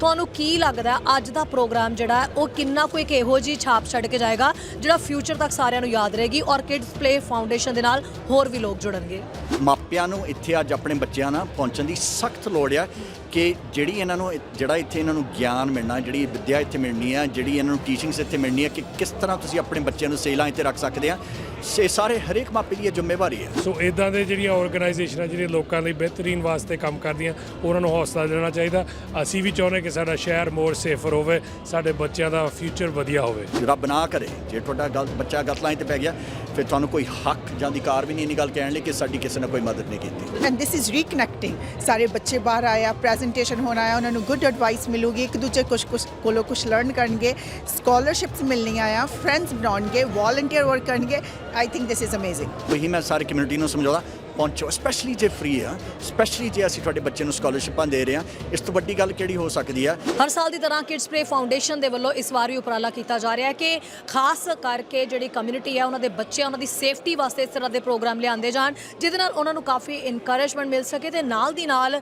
ਤੁਹਾਨੂੰ ਕੀ ਲੱਗਦਾ ਅੱਜ ਦਾ ਪ੍ਰੋਗਰਾਮ ਜਿਹੜਾ ਹੈ, ਉਹ ਕਿੰਨਾ ਕੁ ਇੱਕ ਇਹੋ ਜਿਹੀ ਛਾਪ ਛੱਡ ਕੇ ਜਾਏਗਾ, ਜਿਹੜਾ ਫਿਊਚਰ ਤੱਕ ਸਾਰਿਆਂ ਨੂੰ ਯਾਦ ਰਹੇਗੀ ਔਰ ਕਿਡਸ ਪਲੇ ਫਾਊਂਡੇਸ਼ਨ ਦੇ ਨਾਲ ਹੋਰ ਵੀ ਲੋਕ ਜੁੜਨਗੇ? ਮਾਪਿਆਂ ਨੂੰ ਇੱਥੇ ਅੱਜ ਆਪਣੇ ਬੱਚਿਆਂ ਨਾਲ ਪਹੁੰਚਣ ਦੀ ਸਖਤ ਲੋੜ ਆ। ਕਿ ਜਿਹੜੀ ਇਹਨਾਂ ਨੂੰ ਜਿਹੜਾ ਇੱਥੇ ਇਹਨਾਂ ਨੂੰ ਗਿਆਨ ਮਿਲਣਾ ਜਿਹੜੀ ਵਿਦਿਆ ਇੱਥੇ ਮਿਲਣੀ ਆ ਜਿਹੜੀ ਇਹਨਾਂ ਨੂੰ ਟੀਚਿੰਗਸ ਇੱਥੇ ਮਿਲਣੀ ਆ ਕਿ ਕਿਸ ਤਰ੍ਹਾਂ ਤੁਸੀਂ ਆਪਣੇ ਬੱਚਿਆਂ ਨੂੰ ਲਾਈਨ ਤੇ ਰੱਖ ਸਕਦੇ ਆ। ਸੇ ਸਾਰੇ ਹਰੇਕ ਮਾਪੇ ਦੀ ਇਹ ਜ਼ਿੰਮੇਵਾਰੀ ਹੈ ਸੋ ਇਦਾਂ ਦੇ ਜਿਹੜੀਆਂ ਆਰਗੇਨਾਈਜੇਸ਼ਨਾਂ ਜਿਹੜੀਆਂ ਲੋਕਾਂ ਲਈ ਬਿਹਤਰੀਨ ਵਾਸਤੇ ਕੰਮ ਕਰਦੀਆਂ ਉਹਨਾਂ ਨੂੰ ਹੌਸਲਾ ਦੇਣਾ ਚਾਹੀਦਾ। ਅਸੀਂ ਵੀ ਚਾਹੁੰਦੇ ਕਿ ਸਾਡਾ ਸ਼ਹਿਰ ਮੋਰ ਸੇਫਰ ਹੋਵੇ ਸਾਡੇ ਬੱਚਿਆਂ ਦਾ ਫਿਊਚਰ ਵਧੀਆ ਹੋਵੇ। ਰੱਬ ਨਾ ਕਰੇ ਜੇ ਤੁਹਾਡਾ ਗਲਤ ਬੱਚਾ ਗਲਤ ਲਾਈਨ ਤੇ ਪੈ ਗਿਆ ਫਿਰ ਤੁਹਾਨੂੰ ਕੋਈ ਹੱਕ ਜਾਂ ਅਧਿਕਾਰ ਵੀ ਨਹੀਂ ਇੰਨੀ ਗੱਲ ਕਹਿਣ ਲਈ ਕਿ ਸਾਡੀ ਕਿਸੇ ਨੇ ਕੋਈ ਮਦਦ ਨਹੀਂ ਕੀਤੀ। ਐਂਡ ਥਿਸ ਇਜ਼ ਰੀਕਨੈਕਟਿੰਗ ਸਾਰੇ ਬੱਚੇ ਬਾਹਰ ਆਇਆ ਪ੍ਰੈਜੈਂਟੇਸ਼ਨ ਹੋਣਾ ਹੈ ਉਹਨਾਂ ਨੂੰ ਗੁੱਡ ਐਡਵਾਈਸ ਮਿਲੂਗੀ। ਇੱਕ ਦੂਜੇ ਕੁਝ ਕੁਝ ਕੋਲੋਂ ਕੁਝ ਲਰਨ ਕਰਨਗੇ ਸਕਾਲਰਸ਼ਿਪਸ ਮਿਲਣੀਆਂ ਆ ਫਰੈਂਡਸ ਬਣਾਉਣਗੇ ਵਾਲੰਟੀਅਰ ਵਰਕ ਕਰਨਗੇ। I think this is amazing ਉਹੀ ਮੈਂ ਸਾਰੀ ਕਮਿਊਨਿਟੀ ਨੂੰ ਸਮਝਾਉਂਦਾ ਪਹੁੰਚੋ ਸਪੈਸ਼ਲੀ ਜੇ ਫ੍ਰੀ ਆ ਸਪੈਸ਼ਲੀ ਜੇ ਅਸੀਂ ਤੁਹਾਡੇ ਬੱਚੇ ਨੂੰ ਸਕਾਲਰਸ਼ਿਪਾਂ ਦੇ ਰਹੇ ਆ, ਇਸ ਤੋਂ ਵੱਡੀ ਗੱਲ ਕਿਹੜੀ ਹੋ ਸਕਦੀ ਆ? ਹਰ ਸਾਲ ਦੀ ਤਰ੍ਹਾਂ ਕਿਡਸ ਪਲੇ ਫਾਊਂਡੇਸ਼ਨ ਦੇ ਵੱਲੋਂ ਇਸ ਵਾਰ ਵੀ ਉਪਰਾਲਾ ਕੀਤਾ ਜਾ ਰਿਹਾ ਹੈ ਕਿ ਖਾਸ ਕਰਕੇ ਜਿਹੜੀ ਕਮਿਊਨਿਟੀ ਹੈ ਉਹਨਾਂ ਦੇ ਬੱਚੇ, ਉਹਨਾਂ ਦੀ ਸੇਫਟੀ ਵਾਸਤੇ ਇਸ ਤਰ੍ਹਾਂ ਦੇ ਪ੍ਰੋਗਰਾਮ ਲਿਆਂਦੇ ਜਾਣ, ਜਿਹਦੇ ਨਾਲ ਉਹਨਾਂ ਨੂੰ ਕਾਫੀ ਇਨਕਰੇਜਮੈਂਟ ਮਿਲ ਸਕੇ ਤੇ ਨਾਲ ਦੀ ਨਾਲ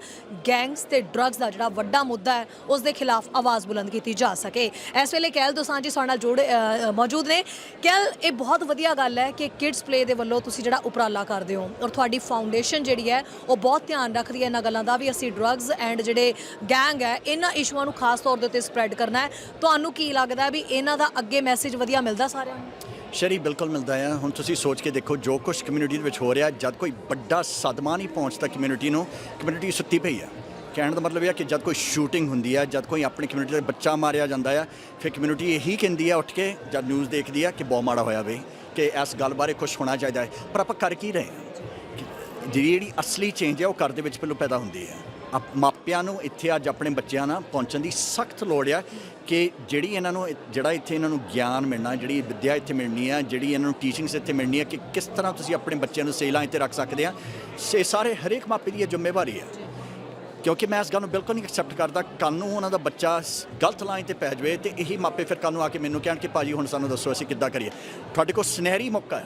ਗੈਂਗਸ ਤੇ ਡਰੱਗਸ ਦਾ ਜਿਹੜਾ ਵੱਡਾ ਮੁੱਦਾ ਹੈ, ਉਸ ਦੇ ਖਿਲਾਫ ਆਵਾਜ਼ ਬੁਲੰਦ ਕੀਤੀ ਜਾ ਸਕੇ। ਇਸ ਵੇਲੇ ਕਹਿਲ ਦੋਸਾਂ ਜੀ ਸਾਡੇ ਨਾਲ ਜੋੜ ਮੌਜੂਦ ਨੇ। ਕਹਿਲ ਇਹ ਬਹੁਤ ਵਧੀਆ ਗੱਲ ਹੈ ਕਿ ਕਿਡਸ ਪਲੇ ਦੇ ਵੱਲੋਂ ਤੁਸੀਂ ਜਿਹੜਾ ਉਪਰਾਲਾ ਕਰਦੇ ਹੋ ਔਰ ਤੁਹਾਡੀ ਫਾਊਂਡੇਸ਼ਨ ਜਿਹੜੀ ਹੈ, ਉਹ ਬਹੁਤ ਧਿਆਨ ਰੱਖਦੀ ਹੈ ਇਹਨਾਂ ਗੱਲਾਂ ਦਾ ਵੀ ਅਸੀਂ ਡਰੱਗਸ ਐਂਡ ਜਿਹੜੇ ਗੈਂਗ ਹੈ, ਇਹਨਾਂ ਇਸ਼ੂਆਂ ਨੂੰ ਖਾਸ ਤੌਰ ਦੇ ਉੱਤੇ ਸਪਰੈਡ ਕਰਨਾ ਹੈ। ਤੁਹਾਨੂੰ ਕੀ ਲੱਗਦਾ ਵੀ ਇਹਨਾਂ ਦਾ ਅੱਗੇ ਮੈਸੇਜ ਵਧੀਆ ਮਿਲਦਾ ਸਾਰਿਆਂ ਨੂੰ? ਸ਼ਰੀ, ਬਿਲਕੁਲ ਮਿਲਦਾ ਆ ਹੁਣ ਤੁਸੀਂ ਸੋਚ ਕੇ ਦੇਖੋ, ਜੋ ਕੁਝ ਕਮਿਊਨਿਟੀ ਦੇ ਵਿੱਚ ਹੋ ਰਿਹਾ, ਜਦ ਕੋਈ ਵੱਡਾ ਸਦਮਾ ਨਹੀਂ ਪਹੁੰਚਦਾ ਕਮਿਊਨਿਟੀ ਨੂੰ ਕਮਿਊਨਿਟੀ ਸੁੱਤੀ ਪਈ ਹੈ। ਕਹਿਣ ਦਾ ਮਤਲਬ ਇਹ ਹੈ ਕਿ ਜਦ ਕੋਈ ਸ਼ੂਟਿੰਗ ਹੁੰਦੀ ਹੈ, ਜਦ ਕੋਈ ਆਪਣੀ ਕਮਿਊਨਿਟੀ ਦਾ ਬੱਚਾ ਮਾਰਿਆ ਜਾਂਦਾ ਹੈ, ਫਿਰ ਕਮਿਊਨਿਟੀ ਇਹੀ ਕਹਿੰਦੀ ਹੈ ਉੱਠ ਕੇ, ਜਦ ਨਿਊਜ਼ ਦੇਖਦੀ ਹੈ ਕਿ ਬਹੁਤ ਮਾੜਾ ਹੋਇਆ ਵੇ, ਕਿ ਇਸ ਗੱਲ ਬਾਰੇ ਕੁਝ ਹੋਣਾ ਚਾਹੀਦਾ ਹੈ। ਪਰ ਆਪਾਂ ਕਰ ਕੀ ਰਹੇ ਹਾਂ? ਜਿਹੜੀ ਜਿਹੜੀ ਅਸਲੀ ਚੇਂਜ ਹੈ ਉਹ ਘਰ ਦੇ ਵਿੱਚ ਪਹਿਲਾਂ ਪੈਦਾ ਹੁੰਦੀ ਹੈ। ਆਪ- ਮਾਪਿਆਂ ਨੂੰ ਇੱਥੇ ਅੱਜ ਆਪਣੇ ਬੱਚਿਆਂ ਨਾਲ ਪਹੁੰਚਣ ਦੀ ਸਖਤ ਲੋੜ ਆ ਕਿ ਜਿਹੜੀ ਇਹਨਾਂ ਨੂੰ ਜਿਹੜਾ ਇੱਥੇ ਇਹਨਾਂ ਨੂੰ ਗਿਆਨ ਮਿਲਣਾ, ਜਿਹੜੀ ਵਿੱਦਿਆ ਇੱਥੇ ਮਿਲਣੀ ਆ ਜਿਹੜੀ ਇਹਨਾਂ ਨੂੰ ਟੀਚਿੰਗਸ ਇੱਥੇ ਮਿਲਣੀ ਆ ਕਿ ਕਿਸ ਤਰ੍ਹਾਂ ਤੁਸੀਂ ਆਪਣੇ ਬੱਚਿਆਂ ਨੂੰ ਸਹੀ ਲਾਈਨ ਤੇ ਰੱਖ ਸਕਦੇ ਆ। ਸੇ ਸਾਰੇ ਹਰੇਕ ਮਾਪੇ ਦੀ ਇਹ ਜ਼ਿੰਮੇਵਾਰੀ ਹੈ। ਕਿਉਂਕਿ ਮੈਂ ਇਸ ਗੱਲ ਨੂੰ ਬਿਲਕੁਲ ਨਹੀਂ ਐਕਸੈਪਟ ਕਰਦਾ, ਕੱਲ੍ਹ ਨੂੰ ਉਹਨਾਂ ਦਾ ਬੱਚਾ ਗਲਤ ਲਾਈਨ ਤੇ ਪੈ ਜਾਵੇ ਤੇ ਇਹੀ ਮਾਪੇ ਫਿਰ ਕੱਲ੍ਹ ਨੂੰ ਆ ਕੇ ਮੈਨੂੰ ਕਹਿਣ ਕਿ ਭਾਜੀ ਹੁਣ ਸਾਨੂੰ ਦੱਸੋ ਅਸੀਂ ਕਿੱਦਾਂ ਕਰੀਏ। ਤੁਹਾਡੇ ਕੋਲ ਸੁਨਹਿਰੀ ਮੌਕਾ ਹੈ।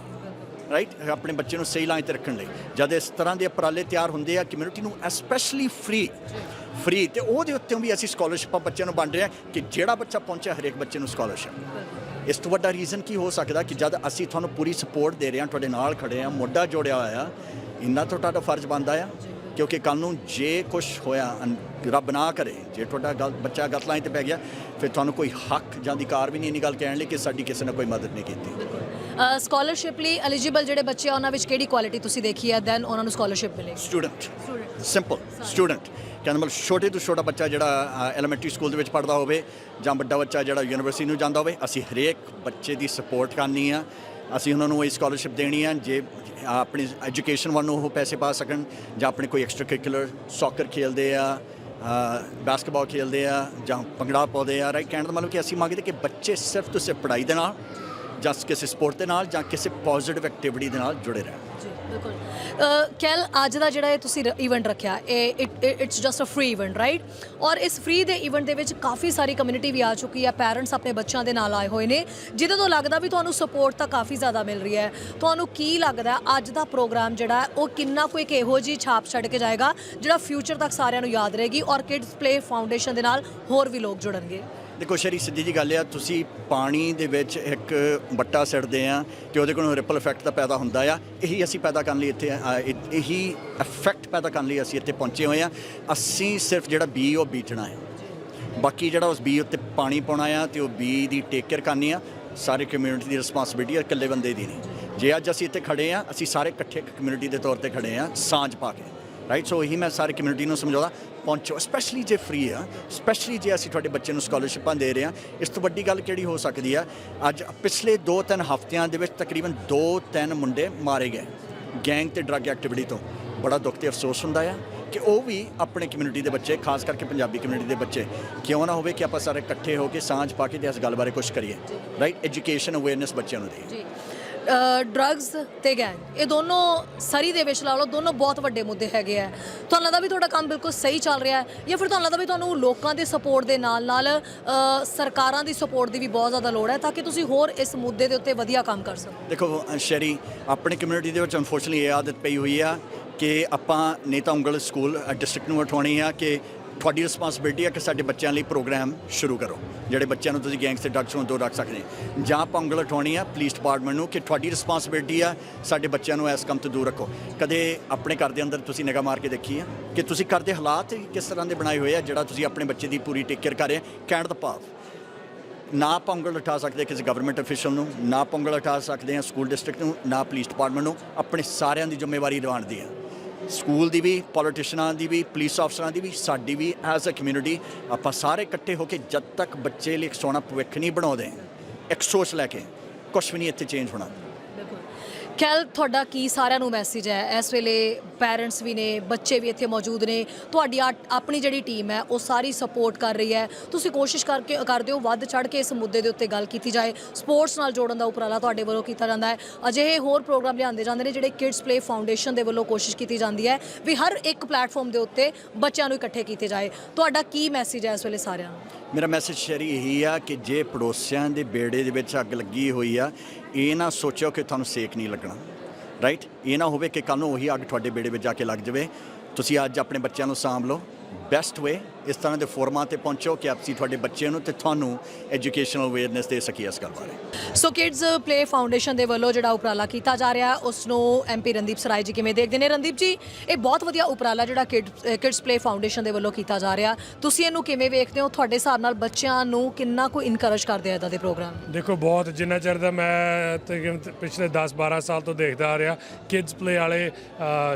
ਰਾਈਟ ਆਪਣੇ ਬੱਚੇ ਨੂੰ ਸਹੀ ਲਾਈਨ ਤੇ ਰੱਖਣ ਲਈ। ਜਦ ਇਸ ਤਰ੍ਹਾਂ ਦੇ ਉਪਰਾਲੇ ਤਿਆਰ ਹੁੰਦੇ ਆ ਕਮਿਊਨਿਟੀ ਨੂੰ ਐਸਪੈਸ਼ਲੀ ਫ੍ਰੀ ਫ੍ਰੀ ਤੇ ਉਹਦੇ ਉੱਤੇ ਵੀ ਅਸੀਂ ਸਕਾਲਰਸ਼ਿਪਾਂ ਬੱਚਿਆਂ ਨੂੰ ਵੰਡ ਰਹੇ ਹਾਂ ਕਿ ਜਿਹੜਾ ਬੱਚਾ ਪਹੁੰਚਿਆ ਹਰੇਕ ਬੱਚੇ ਨੂੰ ਸਕਾਲਰਸ਼ਿਪ ਇਸ ਤੋਂ ਵੱਡਾ ਰੀਜ਼ਨ ਕੀ ਹੋ ਸਕਦਾ ਕਿ ਜਦ ਅਸੀਂ ਤੁਹਾਨੂੰ ਪੂਰੀ ਸਪੋਰਟ ਦੇ ਰਹੇ ਹਾਂ, ਤੁਹਾਡੇ ਨਾਲ ਖੜੇ ਹਾਂ, ਮੋਢਾ ਜੋੜਿਆ ਹੋਇਆ, ਇੰਨਾ ਤਾਂ ਤੁਹਾਡਾ ਫਰਜ਼ ਬਣਦਾ ਆ। ਕਿਉਂਕਿ ਕੱਲ ਨੂੰ ਜੇ ਕੁਝ ਹੋਇਆ ਰੱਬ ਨਾ ਕਰੇ ਜੇ ਤੁਹਾਡਾ ਗਲ ਬੱਚਾ ਗਲਤ ਲਾਈਨ ਤੇ ਪੈ ਗਿਆ ਫਿਰ ਤੁਹਾਨੂੰ ਕੋਈ ਹੱਕ ਜਾਂ ਅਧਿਕਾਰ ਵੀ ਨਹੀਂ ਇੰਨੀ ਗੱਲ ਕਹਿਣ ਲਈ ਕਿ ਸਾਡੀ ਕਿਸੇ ਨੇ ਕੋਈ ਮਦਦ ਨਹੀਂ ਕੀਤੀ। ਸਕਾਲਰਸ਼ਿਪ ਲਈ ਐਲੀਜੀਬਲ ਜਿਹੜੇ ਬੱਚੇ ਆ ਉਹਨਾਂ ਵਿੱਚ ਕਿਹੜੀ ਕੁਆਲਿਟੀ ਤੁਸੀਂ ਦੇਖੀ ਹੈ ਦੈਨ ਉਹਨਾਂ ਨੂੰ ਸਕਾਲਰਸ਼ਿਪ ਮਿਲੇਗੀ। ਸਟੂਡੈਂਟ ਸਿੰਪਲ ਸਟੂਡੈਂਟ ਕਹਿੰਦਾ ਮਤਲਬ ਛੋਟੇ ਤੋਂ ਛੋਟਾ ਬੱਚਾ ਜਿਹੜਾ ਐਲੀਮੈਂਟਰੀ ਸਕੂਲ ਦੇ ਵਿੱਚ ਪੜਦਾ ਹੋਵੇ ਜਾਂ ਵੱਡਾ ਬੱਚਾ ਜਿਹੜਾ ਯੂਨੀਵਰਸਿਟੀ ਨੂੰ ਜਾਂਦਾ ਹੋਵੇ ਅਸੀਂ ਹਰੇਕ ਬੱਚੇ ਦੀ ਸਪੋਰਟ ਕਰਨੀ ਆ। ਅਸੀਂ ਉਹਨਾਂ ਨੂੰ ਇਹ ਸਕਾਲਰਸ਼ਿਪ ਦੇਣੀ ਆ ਜੇ ਆਪਣੀ ਐਜੂਕੇਸ਼ਨ ਵੱਲ ਨੂੰ ਉਹ ਪੈਸੇ ਪਾ ਸਕਣ, ਜਾਂ ਆਪਣੇ ਕੋਈ ਐਕਸਟਰਾ ਕਰਿਕੂਲਰ ਸੌਕਰ ਖੇਲਦੇ ਆ ਬਾਸਕਟਬਾਲ ਖੇਲਦੇ ਆ, ਜਾਂ ਭੰਗੜਾ ਪਾਉਂਦੇ ਆ ਰਾਈਟ ਕਹਿਣ ਦਾ ਮਤਲਬ ਕਿ ਅਸੀਂ ਮੰਗਦੇ ਕਿ ਬੱਚੇ ਸਿਰਫ ਤੋਂ ਸਿਰਫ ਪੜ੍ਹਾਈ ਦੇ ਨਾਲ ਜਾਂ ਕਿਸੇ ਸਪੋਰਟ ਦੇ ਨਾਲ ਜਾਂ ਕਿਸੇ ਪੋਜ਼ਿਟਿਵ ਐਕਟੀਵਿਟੀ ਦੇ ਨਾਲ ਜੁੜੇ ਰਹਿਣ। ਜੀ, ਬਿਲਕੁਲ। ਕੈਲ, ਅੱਜ ਦਾ ਜਿਹੜਾ ਇਹ ਤੁਸੀਂ ਇਵੈਂਟ ਰੱਖਿਆ, ਇਹ it's just a free event right ਔਰ ਇਸ ਫ੍ਰੀ ਦੇ ਇਵੈਂਟ ਦੇ ਵਿੱਚ ਕਾਫੀ ਸਾਰੀ ਕਮਿਊਨਿਟੀ ਵੀ ਆ ਚੁੱਕੀ ਹੈ ਪੈਰੈਂਟਸ ਆਪਣੇ ਬੱਚਿਆਂ ਦੇ ਨਾਲ ਆਏ ਹੋਏ ਨੇ, ਜਿਹਦੇ ਤੋਂ ਲੱਗਦਾ ਵੀ ਤੁਹਾਨੂੰ ਸਪੋਰਟ ਤਾਂ ਕਾਫੀ ਜ਼ਿਆਦਾ ਮਿਲ ਰਹੀ ਹੈ। ਤੁਹਾਨੂੰ ਕੀ ਲੱਗਦਾ ਅੱਜ ਦਾ ਪ੍ਰੋਗਰਾਮ ਜਿਹੜਾ ਹੈ, ਉਹ ਕਿੰਨਾ ਕੁ ਇੱਕ ਇਹੋ ਜਿਹੀ ਛਾਪ ਛੱਡ ਕੇ ਜਾਏਗਾ, ਜਿਹੜਾ ਫਿਊਚਰ ਤੱਕ ਸਾਰਿਆਂ ਨੂੰ ਯਾਦ ਰਹੇਗੀ ਔਰ ਕਿਡਸ ਪਲੇ ਫਾਊਂਡੇਸ਼ਨ ਦੇ ਨਾਲ ਹੋਰ ਵੀ ਲੋਕ ਜੁੜਨਗੇ? ਦੇਖੋ ਸ਼ਰੀ ਸਿੱਧੀ ਜੀ ਗੱਲ ਆ ਤੁਸੀਂ ਪਾਣੀ ਦੇ ਵਿੱਚ ਇੱਕ ਬੱਟਾ ਸਿੱਟਦੇ ਆ ਤੇ ਉਹਦੇ ਕੋਲੋਂ ਰਿਪਲ ਇਫੈਕਟ ਤਾਂ ਪੈਦਾ ਹੁੰਦਾ ਆ। ਇਹੀ ਅਸੀਂ ਪੈਦਾ ਕਰਨ ਲਈ ਇੱਥੇ ਆ, ਇਹ- ਇਹੀ ਇਫੈਕਟ ਪੈਦਾ ਕਰਨ ਲਈ ਅਸੀਂ ਇੱਥੇ ਪਹੁੰਚੇ ਹੋਏ ਆ। ਅਸੀਂ ਸਿਰਫ ਜਿਹੜਾ ਬੀ ਉਹ ਬੀਜਣਾ ਹੈ ਬਾਕੀ ਜਿਹੜਾ ਉਸ ਬੀ ਉੱਤੇ ਪਾਣੀ ਪਾਉਣਾ ਆ ਤੇ ਉਹ ਬੀ ਦੀ ਟੇਕ ਕੇਅਰ ਕਰਨੀ ਆ ਸਾਰੇ ਕਮਿਊਨਿਟੀ ਦੀ ਰਿਸਪਾਂਸਿਬਿਲਟੀ ਆ ਇਕੱਲੇ ਬੰਦੇ ਦੀ ਨਹੀਂ। ਜੇ ਅੱਜ ਅਸੀਂ ਇੱਥੇ ਖੜੇ ਆ ਅਸੀਂ ਸਾਰੇ ਇਕੱਠੇ ਇੱਕ ਕਮਿਊਨਿਟੀ ਦੇ ਤੌਰ ਤੇ ਖੜੇ ਆ ਸਾਂਝ ਪਾ ਕੇ। ਰਾਈਟ ਸੋ ਇਹੀ ਮੈਂ ਸਾਰੇ ਕਮਿਊਨਿਟੀ ਨੂੰ ਸਮਝਾਉਂਦਾ ਪਹੁੰਚੋ ਸਪੈਸ਼ਲੀ ਜੇ ਫ੍ਰੀ ਆ ਸਪੈਸ਼ਲੀ ਜੇ ਅਸੀਂ ਤੁਹਾਡੇ ਬੱਚੇ ਨੂੰ ਸਕਾਲਰਸ਼ਿਪਾਂ ਦੇ ਰਹੇ ਆ, ਇਸ ਤੋਂ ਵੱਡੀ ਗੱਲ ਕਿਹੜੀ ਹੋ ਸਕਦੀ ਆ? ਅੱਜ ਪਿਛਲੇ 2-3 ਹਫ਼ਤਿਆਂ ਦੇ ਵਿੱਚ ਤਕਰੀਬਨ 2-3 ਮੁੰਡੇ ਮਾਰੇ ਗਏ ਗੈਂਗ ਤੇ ਡਰੱਗ ਐਕਟੀਵਿਟੀ ਤੋਂ। ਬੜਾ ਦੁੱਖ ਤੇ ਅਫਸੋਸ ਹੁੰਦਾ ਆ ਕਿ ਉਹ ਵੀ ਆਪਣੇ ਕਮਿਊਨਿਟੀ ਦੇ ਬੱਚੇ, ਖਾਸ ਕਰਕੇ ਪੰਜਾਬੀ ਕਮਿਊਨਿਟੀ ਦੇ ਬੱਚੇ। ਕਿਉਂ ਨਾ ਹੋਵੇ ਕਿ ਆਪਾਂ ਸਾਰੇ ਇਕੱਠੇ ਹੋ ਕੇ ਸਾਂਝ ਪਾ ਕੇ ਤੇ ਇਸ ਗੱਲ ਬਾਰੇ ਕੁਝ ਕਰੀਏ ਰਾਈਟ ਐਜੂਕੇਸ਼ਨ ਅਵੇਅਰਨੈਸ ਬੱਚਿਆਂ ਨੂੰ ਦੇਈਏ। ਡਰੱਗਸ ਤੇ ਗੈਂਗ ਇਹ ਦੋਨੋਂ ਸਰੀ ਦੇ ਵਿੱਚ ਲਾ ਲਓ ਦੋਨੋਂ ਬਹੁਤ ਵੱਡੇ ਮੁੱਦੇ ਹੈਗੇ ਆ। ਤੁਹਾਨੂੰ ਲੱਗਦਾ ਵੀ ਤੁਹਾਡਾ ਕੰਮ ਬਿਲਕੁਲ ਸਹੀ ਚੱਲ ਰਿਹਾ ਹੈ ਜਾਂ ਫਿਰ ਤੁਹਾਨੂੰ ਲੱਗਦਾ ਵੀ ਤੁਹਾਨੂੰ ਲੋਕਾਂ ਦੇ ਸਪੋਰਟ ਦੇ ਨਾਲ ਨਾਲ ਅ, ਸਰਕਾਰਾਂ ਦੀ ਸਪੋਰਟ ਦੀ ਵੀ ਬਹੁਤ ਜ਼ਿਆਦਾ ਲੋੜ ਹੈ ਤਾਂ ਕਿ ਤੁਸੀਂ ਹੋਰ ਇਸ ਮੁੱਦੇ ਦੇ ਉੱਤੇ ਵਧੀਆ ਕੰਮ ਕਰ ਸਕੋ। ਦੇਖੋ ਸ਼ੈਰੀ ਆਪਣੀ ਕਮਿਊਨਿਟੀ ਦੇ ਵਿੱਚ ਅਨਫੋਰਚੂਨਟਲੀ ਇਹ ਆਦਤ ਪਈ ਹੋਈ ਆ ਕਿ ਆਪਾਂ ਨੇ ਤਾਂ ਉਂਗਲ ਸਕੂਲ ਡਿਸਟ੍ਰਿਕਟ ਨੂੰ ਉਠਾਉਣੀ ਆ ਕਿ ਤੁਹਾਡੀ ਰਿਸਪਾਂਸਿਬਿਲਟੀ ਹੈ ਕਿ ਸਾਡੇ ਬੱਚਿਆਂ ਲਈ ਪ੍ਰੋਗਰਾਮ ਸ਼ੁਰੂ ਕਰੋ। ਜਿਹੜੇ ਬੱਚਿਆਂ ਨੂੰ ਤੁਸੀਂ ਗੈਂਗਸ ਤੇ ਡਰੱਗਸ ਤੋਂ ਦੂਰ ਰੱਖ ਸਕਦੇ ਹੋ। ਜਾਂ ਆਪਾਂ ਉਠਾਉਣੀ ਆ ਪੁਲਿਸ ਡਿਪਾਰਟਮੈਂਟ ਨੂੰ ਕਿ ਤੁਹਾਡੀ ਰਿਸਪਾਂਸਿਬਿਲਟੀ ਆ ਸਾਡੇ ਬੱਚਿਆਂ ਨੂੰ ਇਸ ਕੰਮ ਤੋਂ ਦੂਰ ਰੱਖੋ। ਕਦੇ ਆਪਣੇ ਘਰ ਦੇ ਅੰਦਰ ਤੁਸੀਂ ਨਿਗਾਹ ਮਾਰ ਕੇ ਦੇਖੀ ਆ ਕਿ ਤੁਸੀਂ ਘਰ ਦੇ ਹਾਲਾਤ ਕਿਸ ਤਰ੍ਹਾਂ ਦੇ ਬਣਾਏ ਹੋਏ ਆ ਜਿਹੜਾ ਤੁਸੀਂ ਆਪਣੇ ਬੱਚੇ ਦੀ ਪੂਰੀ ਟੇਕ ਕੇਅਰ ਕਰ ਰਹੇ ਕਹਿਣ ਦਾ ਭਾਵ, ਨਾ ਆਪਾਂ ਉਠਾ ਸਕਦੇ ਕਿਸੇ ਗਵਰਨਮੈਂਟ ਅਫੀਸ਼ਲ ਨੂੰ, ਨਾ ਆਪਾਂ ਉਠਾ ਸਕਦੇ ਹਾਂ ਸਕੂਲ ਡਿਸਟ੍ਰਿਕਟ ਨੂੰ, ਨਾ ਪੁਲਿਸ ਡਿਪਾਰਟਮੈਂਟ ਨੂੰ, ਆਪਣੇ ਸਾਰਿਆਂ ਦੀ ਜ਼ਿੰਮੇਵਾਰੀ ਨਿਭਾਉਣ ਦੀ ਹੈ ਸਕੂਲ ਦੀ ਵੀ ਪੋਲੀਟੀਸ਼ੀਅਨਾਂ ਦੀ ਵੀ ਪੁਲਿਸ ਅਫਸਰਾਂ ਦੀ ਵੀ, ਸਾਡੀ ਵੀ ਐਜ਼ ਅ ਕਮਿਊਨਿਟੀ ਆਪਾਂ ਸਾਰੇ ਇਕੱਠੇ ਹੋ ਕੇ ਜਦ ਤੱਕ ਬੱਚੇ ਲਈ ਇੱਕ ਸੋਹਣਾ ਭਵਿੱਖ ਨਹੀਂ ਬਣਾਉਂਦੇ, ਇੱਕ ਸੋਚ ਲੈ ਕੇ ਕੁਝ ਵੀ ਨਹੀਂ ਇੱਥੇ ਚੇਂਜ ਹੋਣਾ। ਖੈਲ ਤੁਹਾਡਾ ਕੀ ਸਾਰਿਆਂ ਨੂੰ ਮੈਸੇਜ ਹੈ? ਇਸ ਵੇਲੇ ਪੈਰੈਂਟਸ ਵੀ ਨੇ, ਬੱਚੇ ਵੀ ਇੱਥੇ ਮੌਜੂਦ ਨੇ। ਤੁਹਾਡੀ ਆ- ਆਪਣੀ ਜਿਹੜੀ ਟੀਮ ਹੈ, ਉਹ ਸਾਰੀ ਸਪੋਰਟ ਕਰ ਰਹੀ ਹੈ। ਤੁਸੀਂ ਕੋਸ਼ਿਸ਼ ਕਰਕੇ, ਕਰਦੇ ਹੋ ਵੱਧ ਚੜ ਕੇ ਇਸ ਮੁੱਦੇ ਦੇ ਉੱਤੇ ਗੱਲ ਕੀਤੀ ਜਾਏ। ਸਪੋਰਟਸ ਨਾਲ ਜੋੜਨ ਦਾ ਉਪਰਾਲਾ ਤੁਹਾਡੇ ਵੱਲੋਂ ਕੀਤਾ ਜਾਂਦਾ ਹੈ। ਅਜਿਹੇ ਹੋਰ ਪ੍ਰੋਗਰਾਮ ਲਿਆਂਦੇ ਜਾਂਦੇ ਨੇ, ਜਿਹੜੇ ਕਿਡਸ ਪਲੇ ਫਾਊਂਡੇਸ਼ਨ ਦੇ ਵੱਲੋਂ ਕੋਸ਼ਿਸ਼ ਕੀਤੀ ਜਾਂਦੀ ਹੈ ਵੀ ਹਰ ਇੱਕ ਪਲੇਟਫਾਰਮ ਦੇ ਉੱਤੇ ਬੱਚਿਆਂ ਨੂੰ ਇਕੱਠੇ ਕੀਤੇ ਜਾਏ। ਤੁਹਾਡਾ ਕੀ ਮੈਸੇਜ ਹੈ ਇਸ ਵੇਲੇ ਸਾਰਿਆਂ ਨੂੰ? ਮੇਰਾ ਮੈਸੇਜ ਸ਼ਰੀ ਇਹੀ ਆ ਕਿ ਜੇ ਪੜੋਸੀਆਂ ਦੇ ਬੇੜੇ ਦੇ ਵਿੱਚ ਅੱਗ ਲੱਗੀ ਹੋਈ ਆ ਇਹ ਨਾ ਸੋਚਿਓ ਕਿ ਤੁਹਾਨੂੰ ਸੇਕ ਨਹੀਂ ਲੱਗਣਾ ਰਾਈਟ ਇਹ ਨਾ ਹੋਵੇ ਕਿ ਕੱਲ ਨੂੰ ਉਹੀ ਅੱਗ ਤੁਹਾਡੇ ਬੇੜੇ ਵਿੱਚ ਜਾ ਕੇ ਲੱਗ ਜਾਵੇ। ਤੁਸੀਂ ਅੱਜ ਆਪਣੇ ਬੱਚਿਆਂ ਨੂੰ ਸਾਂਭ ਲਓ ਬੈਸਟ ਵੇ ਇਸ ਤਰ੍ਹਾਂ ਦੇ ਫੋਰਮਾਂ ਤੇ ਪਹੁੰਚੋ ਕਿ ਅਸੀਂ ਤੁਹਾਡੇ ਬੱਚਿਆਂ ਨੂੰ ਤੇ ਤੁਹਾਨੂੰ ਐਜੂਕੇਸ਼ਨਲ ਅਵੇਅਰਨੈਸ ਦੇ ਸਕੀਏ ਇਸ ਬਾਰੇ। ਸੋ ਕਿਡਸ ਪਲੇ ਫਾਊਂਡੇਸ਼ਨ ਦੇ ਵੱਲੋਂ ਜਿਹੜਾ ਉਪਰਾਲਾ ਕੀਤਾ ਜਾ ਰਿਹਾ ਉਸ ਨੂੰ ਐਮਪੀ ਰਣਦੀਪ ਸਰਾਏ ਜੀ ਕਿਵੇਂ ਦੇਖਦੇ ਨੇ? ਰਣਦੀਪ ਜੀ ਇਹ ਬਹੁਤ ਵਧੀਆ ਉਪਰਾਲਾ ਜਿਹੜਾ ਕਿਡਸ ਪਲੇ ਫਾਊਂਡੇਸ਼ਨ ਦੇ ਵੱਲੋਂ ਕੀਤਾ ਜਾ ਰਿਹਾ। ਤੁਸੀਂ ਇਹਨੂੰ ਕਿਵੇਂ ਵੇਖਦੇ ਹੋ? ਤੁਹਾਡੇ ਹਿਸਾਬ ਨਾਲ ਬੱਚਿਆਂ ਨੂੰ ਕਿੰਨਾ ਕੁ ਇਨਕਰੇਜ ਕਰਦੇ ਆ ਇਦਾਂ ਦੇ ਪ੍ਰੋਗਰਾਮ? ਦੇਖੋ ਬਹੁਤ ਜਿੰਨਾ ਚਿਰ ਦਾ ਮੈਂ ਪਿਛਲੇ 10-12 ਸਾਲ ਤੋਂ ਦੇਖਦਾ ਆ ਰਿਹਾ ਕਿਡਸ ਪਲੇ ਵਾਲੇ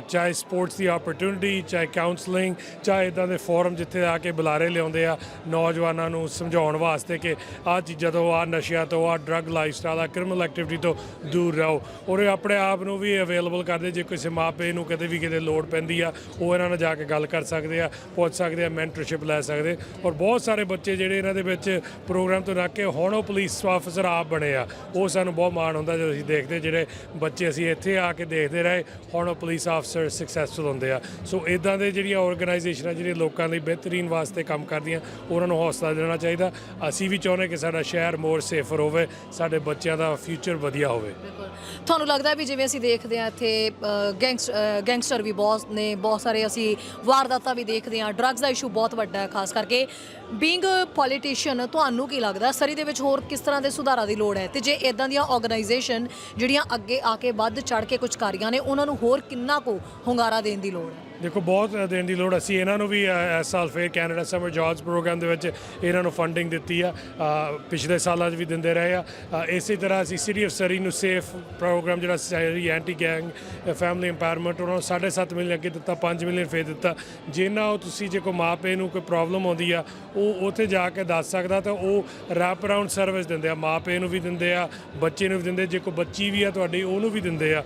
ਚਾਹੇ ਸਪੋਰਟਸ ਦੀ ਓਪਰਚੁਨਿਟੀ ਚਾਹੇ ਕਾਉਂਸਲਿੰਗ ਚਾਹੇ ਇਦਾਂ ਦੇ ਫੋਰਮ ਜਿੱਥੇ ਆ ਕੇ ਬੁਲਾਰੇ ਲਿਆਉਂਦੇ ਆ ਨੌਜਵਾਨਾਂ ਨੂੰ ਸਮਝਾਉਣ ਵਾਸਤੇ ਕਿ ਆਹ ਚੀਜ਼ਾਂ ਤੋਂ, ਆਹ ਨਸ਼ਿਆਂ ਤੋਂ, ਆਹ ਡਰੱਗ ਲਾਈਫਸਟਾਈਲ ਆ ਕ੍ਰਿਮੀਨਲ ਐਕਟੀਵਿਟੀ ਤੋਂ ਦੂਰ ਰਹੋ। ਔਰ ਇਹ ਆਪਣੇ ਆਪ ਨੂੰ ਵੀ ਅਵੇਲੇਬਲ ਕਰਦੇ ਜੇ ਕਿਸੇ ਮਾਪੇ ਨੂੰ ਕਦੇ ਵੀ ਕਿਤੇ ਲੋੜ ਪੈਂਦੀ ਆ, ਉਹ ਇਹਨਾਂ ਨਾਲ ਜਾ ਕੇ ਗੱਲ ਕਰ ਸਕਦੇ ਆ, ਪੁੱਛ ਸਕਦੇ ਆ ਮੈਂਟਰਸ਼ਿਪ ਲੈ ਸਕਦੇ। ਔਰ ਬਹੁਤ ਸਾਰੇ ਬੱਚੇ ਜਿਹੜੇ ਇਹਨਾਂ ਦੇ ਵਿੱਚ ਪ੍ਰੋਗਰਾਮ ਤੋਂ ਰੱਖ ਕੇ ਹੁਣ ਉਹ ਪੁਲਿਸ ਆਫੀਸਰ ਆਪ ਬਣੇ ਆ। ਉਹ ਸਾਨੂੰ ਬਹੁਤ ਮਾਣ ਹੁੰਦਾ ਜਦੋਂ ਅਸੀਂ ਦੇਖਦੇ ਜਿਹੜੇ ਬੱਚੇ ਅਸੀਂ ਇੱਥੇ ਆ ਕੇ ਦੇਖਦੇ ਰਹੇ, ਹੁਣ ਉਹ ਪੁਲਿਸ ਆਫੀਸਰ ਸਕਸੈਸਫੁਲ ਹੁੰਦੇ ਆ। ਸੋ ਇਦਾਂ ਦੇ ਜਿਹੜੀਆਂ ਆਰਗੇਨਾਈਜੇਸ਼ਨਾਂ ਜਿਹੜੀਆਂ ਲੋਕਾਂ ਲਈ ਬਿਹਤਰੀਨ ਵਾਸਤੇ ਕੰਮ ਕਰਦੀਆਂ, ਉਹਨਾਂ ਨੂੰ ਹੌਸਲਾ ਦੇਣਾ ਚਾਹੀਦਾ। ਅਸੀਂ ਵੀ ਚਾਹੁੰਦੇ ਕਿ ਸਾਡਾ ਸ਼ਹਿਰ ਮੋਰ ਸੇਫਰ ਹੋਵੇ ਸਾਡੇ ਬੱਚਿਆਂ ਦਾ ਫਿਊਚਰ ਵਧੀਆ ਹੋਵੇ। ਤੁਹਾਨੂੰ ਲੱਗਦਾ ਵੀ ਜਿਵੇਂ ਅਸੀਂ ਦੇਖਦੇ ਆ ਇੱਥੇ ਗੈਂਗਸ ਗੈਂਗਸਟਰ ਵੀ ਬਹੁਤ ਨੇ, ਬਹੁਤ ਸਾਰੇ ਅਸੀਂ ਵਾਰਦਾਤਾਂ ਵੀ ਦੇਖਦੇ ਆ ਡਰੱਗਸ ਦਾ ਇਸ਼ੂ ਬਹੁਤ ਵੱਡਾ ਹੈ, ਖਾਸ ਕਰਕੇ ਬੀਇੰਗ ਪੋਲੀਟੀਸ਼ੀਅਨ, ਤੁਹਾਨੂੰ ਕੀ ਲੱਗਦਾ? ਸਰੀ ਦੇ ਵਿੱਚ ਹੋਰ ਕਿਸ ਤਰ੍ਹਾਂ ਦੇ ਸੁਧਾਰਾਂ ਦੀ ਲੋੜ ਹੈ? ਤੇ ਜੇ ਇਦਾਂ ਦੀਆਂ ਆਰਗੇਨਾਈਜੇਸ਼ਨ ਜਿਹੜੀਆਂ ਅੱਗੇ ਆ ਕੇ ਵੱਧ ਚੜ ਕੇ ਕੁਝ ਕਰ ਰਹੀਆਂ ਨੇ, ਉਹਨਾਂ ਨੂੰ ਹੋਰ ਕਿੰਨਾ ਕੁ ਹੁੰਗਾਰਾ ਦੇਣ ਦੀ ਲੋੜ ਹੈ? ਦੇਖੋ, ਬਹੁਤ ਦੇਣ ਦੀ ਲੋੜ ਅਸੀਂ ਇਹਨਾਂ ਨੂੰ ਵੀ ਇਸ ਸਾਲ ਫੇਰ ਕੈਨੇਡਾ ਸਮਰ ਜੌਬਸ ਪ੍ਰੋਗਰਾਮ ਦੇ ਵਿੱਚ ਇਹਨਾਂ ਨੂੰ ਫੰਡਿੰਗ ਦਿੱਤੀ ਆ। ਪਿਛਲੇ ਸਾਲਾਂ 'ਚ ਵੀ ਦਿੰਦੇ ਰਹੇ ਆ। ਇਸੇ ਤਰ੍ਹਾਂ ਅਸੀਂ ਸਿਟੀ ਆਫ ਸਰੀ ਨੂੰ ਸੇਫ ਪ੍ਰੋਗਰਾਮ ਜਿਹੜਾ Surrey anti gang family environment ਉਹਨਾਂ ਨੂੰ 7.5 ਮਿਲੀਅਨ ਅੱਗੇ ਦਿੱਤਾ 5 ਮਿਲੀਅਨ ਫੇਰ ਦਿੱਤਾ। ਜਿੰਨਾ ਉਹ ਤੁਸੀਂ ਜੇ ਕੋਈ ਮਾਪੇ ਨੂੰ ਕੋਈ ਪ੍ਰੋਬਲਮ ਆਉਂਦੀ ਆ, ਉਹ ਉੱਥੇ ਜਾ ਕੇ ਦੱਸ ਸਕਦਾ ਤਾਂ ਉਹ ਰੈਪ ਅਰਾਊਂਡ ਸਰਵਿਸ ਦਿੰਦੇ ਆ। ਮਾਪੇ ਨੂੰ ਵੀ ਦਿੰਦੇ ਆ, ਬੱਚੇ ਨੂੰ ਵੀ ਦਿੰਦੇ ਜੇ ਕੋਈ ਬੱਚੀ ਵੀ ਆ ਤੁਹਾਡੀ, ਉਹਨੂੰ ਵੀ ਦਿੰਦੇ ਆ।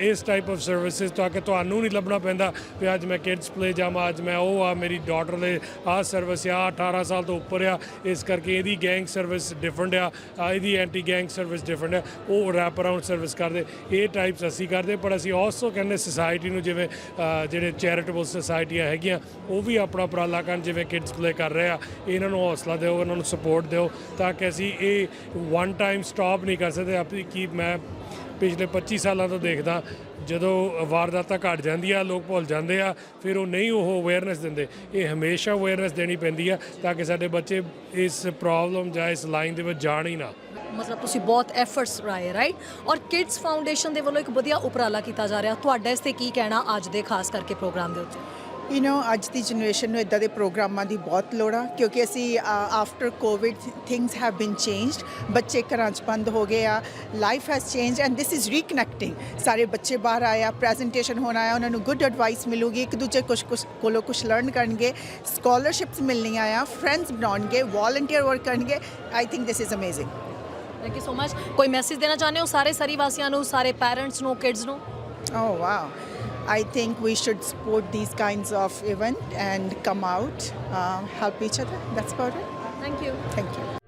ਇਸ ਟਾਈਪ ਆਫ ਸਰਵਿਸਿਜ਼ ਤਾਂ ਕਿ ਤੁਹਾਨੂੰ ਨਹੀਂ ਲੱਭਣਾ ਪੈਂਦਾ। ਵੀ ਅੱਜ ਮੈਂ ਕਿਡਸ ਪਲੇ ਜਾਵਾਂ ਅੱਜ ਮੈਂ ਉਹ ਆ, ਮੇਰੀ ਡਾਟਰ ਦੇ ਆਹ ਸਰਵਿਸ ਆ 18 ਸਾਲ ਤੋਂ ਉੱਪਰ ਆ। ਇਸ ਕਰਕੇ ਇਹਦੀ ਗੈਂਗ ਸਰਵਿਸ ਡਿਫਰੈਂਟ ਆ। ਆਹ ਇਹਦੀ ਐਂਟੀ ਗੈਂਗ ਸਰਵਿਸ ਡਿਫਰੈਂਟ ਆ। ਉਹ ਰੈਪ ਅਰਾਊਂਡ ਸਰਵਿਸ ਕਰਦੇ। ਇਹ ਟਾਈਪਸ ਅਸੀਂ ਕਰਦੇ, ਪਰ ਅਸੀਂ ਆਲਸੋ ਕਹਿੰਦੇ ਸੋਸਾਇਟੀ ਨੂੰ ਜਿਵੇਂ ਜਿਹੜੇ ਚੈਰੀਟੇਬਲ ਸੁਸਾਇਟੀਆਂ ਹੈਗੀਆਂ, ਉਹ ਵੀ ਆਪਣਾ ਉਪਰਾਲਾ ਕਰਨ, ਜਿਵੇਂ ਕਿਡਸ ਪਲੇ ਕਰ ਰਹੇ ਆ। ਇਹਨਾਂ ਨੂੰ ਹੌਸਲਾ ਦਿਓ, ਇਹਨਾਂ ਨੂੰ ਸਪੋਰਟ ਦਿਓ, ਤਾਂ ਕਿ ਅਸੀਂ ਇਹ ਵਨ ਟਾਈਮ ਸਟਾਪ ਨਹੀਂ ਕਰ ਸਕਦੇ। ਆਪਣੀ ਕੀ ਮੈਂ ਪਿਛਲੇ 25 ਸਾਲਾਂ ਤੋਂ ਦੇਖਦਾ ਜਦੋਂ ਵਾਰਦਾਤਾਂ ਘਟ ਜਾਂਦੀਆਂ, ਲੋਕ ਭੁੱਲ ਜਾਂਦੇ ਆ, ਫਿਰ ਉਹ ਨਹੀਂ ਉਹ ਅਵੇਅਰਨੈਸ ਦਿੰਦੇ। ਇਹ ਹਮੇਸ਼ਾ ਅਵੇਅਰਨੈਸ ਦੇਣੀ ਪੈਂਦੀ ਆ ਤਾਂ ਕਿ ਸਾਡੇ ਬੱਚੇ ਇਸ ਪ੍ਰੋਬਲਮ ਜਾਂ ਇਸ ਲਾਈਨ ਦੇ ਵਿੱਚ ਜਾਣ ਹੀ ਨਾ। ਮਤਲਬ ਤੁਸੀਂ ਬਹੁਤ ਐਫਰਟਸ ਰਾਏ ਰਾਈਟ ਔਰ ਕਿਡਸ ਫਾਊਂਡੇਸ਼ਨ ਦੇ ਵੱਲੋਂ ਇੱਕ ਵਧੀਆ ਉਪਰਾਲਾ ਕੀਤਾ ਜਾ ਰਿਹਾ। ਤੁਹਾਡਾ ਇਸ ਤੇ ਕੀ ਕਹਿਣਾ ਅੱਜ ਦੇ ਖਾਸ ਕਰਕੇ ਪ੍ਰੋਗਰਾਮ ਦੇ ਉੱਤੇ? ਯੂ نو ਅੱਜ ਦੀ ਜਨਰੇਸ਼ਨ ਨੂੰ ਇਦਾਂ ਦੇ ਪ੍ਰੋਗਰਾਮਾਂ ਦੀ ਬਹੁਤ ਲੋੜ ਆ ਕਿਉਂਕਿ ਅਸੀਂ after covid things have been changed ਬੱਚੇ ਘਰਾਂ 'ਚ ਬੰਦ ਹੋ ਗਏ ਆ life has change and this is reconnecting ਸਾਰੇ ਬੱਚੇ ਬਾਹਰ ਆਏ ਆ ਪ੍ਰੈਜੈਂਟੇਸ਼ਨ ਹੋਣਾ ਆ ਉਹਨਾਂ ਨੂੰ ਗੁੱਡ ਐਡਵਾਈਸ ਮਿਲੂਗੀ ਇੱਕ ਦੂਜੇ ਕੁਛ ਕੁਛ ਕੋਲੋਂ ਕੁਛ ਲਰਨ ਕਰਨਗੇ ਸਕਾਲਰਸ਼ਿਪਸ ਮਿਲਣੀਆਂ ਆ ਫਰੈਂਡਸ ਬਣਾਉਣਗੇ ਵਾਲੰਟੀਅਰ ਵਰਕ ਕਰਨਗੇ I think this is amazing thank you so much ਕੋਈ ਮੈਸੇਜ ਦੇਣਾ ਚਾਹੁੰਦੇ ਹੋ ਸਾਰੇ ਸਰੀ ਵਾਸੀਆਂ ਨੂੰ ਸਾਰੇ ਪੈਰੈਂਟਸ ਨੂੰ ਕਿਡਸ ਨੂੰ? Oh wow. I think we should support these kinds of events and come out, uh, help each other. That's about it. Thank you. Thank you.